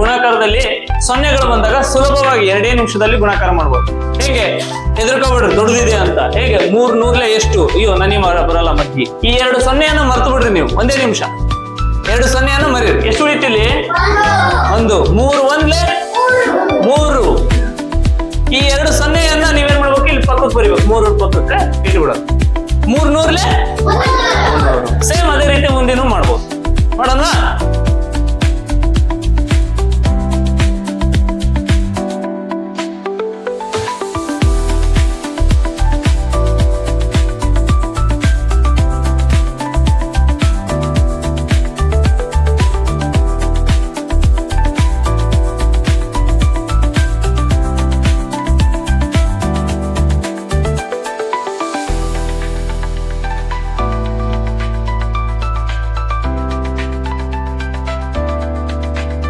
ಗುಣಾಕಾರದಲ್ಲಿ ಸೊನ್ನೆಗಳು ಬಂದಾಗ ಸುಲಭವಾಗಿ ಎರಡೇ ನಿಮಿಷದಲ್ಲಿ ಗುಣಾಕಾರ ಮಾಡ್ಬೋದು. ಹೇಗೆ? ಹೆದರ್ಕೋಬಿಡ್ರಿ, ದೊಡ್ಡದಿದೆ ಅಂತ. ಹೇಗೆ? ಮೂರ್ ನೂರ್ಲೆ ಎಷ್ಟು? ಅಯ್ಯೋ, ನನಗೆ ಬರಲ್ಲ ಮಜ್ಜಿ ಈ ಎರಡು ಸೊನ್ನೆಯನ್ನು ಮರ್ತು ಬಿಡ್ರಿ ನೀವು. ಒಂದೇ ನಿಮಿಷ. ಎರಡು ಸೊನ್ನೆಯನ್ನು ಮರೀರಿ. ಎಷ್ಟು ಉಳಿತಿಲಿ ಒಂದು. ಮೂರು ಒಂದ್ಲೆ? ಮೂರು. ಈ ಎರಡು ಸೊನ್ನೆಯನ್ನ ನೀವೇನ್ ಮಾಡ್ಬೇಕು? ಇಲ್ಲಿ ಪಕ್ಕಕ್ಕೆ ಬರಿಬೇಕು. ಮೂರು ಪಕ್ಕಕ್ಕೆ ಇಟ್ಬಿಡೋದು.